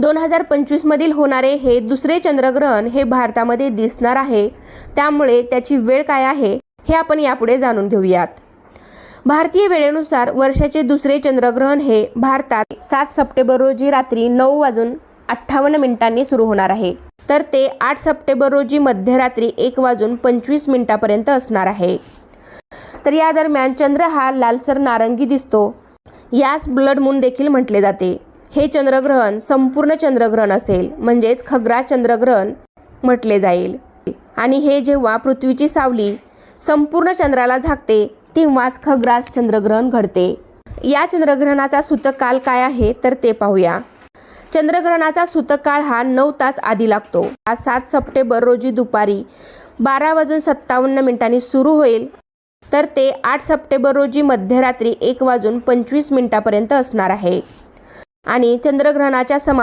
दोन हजार पंचवीसमधील होणारे हे दुसरे चंद्रग्रहण हे भारतामध्ये दिसणार आहे. त्यामुळे त्याची वेळ काय आहे हे आपण यापुढे जाणून घेऊयात. भारतीय वेळेनुसार वर्षाचे दुसरे चंद्रग्रहण हे भारतात सात सप्टेंबर रोजी रात्री नऊ वाजून अठ्ठावन्न मिनिटांनी सुरू होणार आहे. तर ते आठ सप्टेंबर रोजी मध्यरात्री एक वाजून पंचवीस मिनिटापर्यंत असणार आहे. तर या दरम्यान चंद्र हा लालसर नारंगी दिसतो. यास ब्लड मून देखील म्हटले जाते. हे चंद्रग्रहण संपूर्ण चंद्रग्रहण असेल म्हणजेच खग्रास चंद्रग्रहण म्हटले जाईल. आणि हे जेव्हा पृथ्वीची सावली संपूर्ण चंद्राला झाकते तेव्हाच खग्रास चंद्रग्रहण घडते. या चंद्रग्रहणाचा सूतकाल काय आहे तर ते पाहूया. चंद्रग्रहणाचा सूतकाळ हा नऊ तास आधी लागतो. आज सात सप्टेंबर रोजी दुपारी बारा वाजून सत्तावन्न मिनिटांनी सुरू होईल. तर ते आठ सप्टेंबर रोजी मध्यरात्री एक वाजून पंचवीस मिनिटापर्यंत असणार आहे. आणि चंद्रग्रहणाच्या समा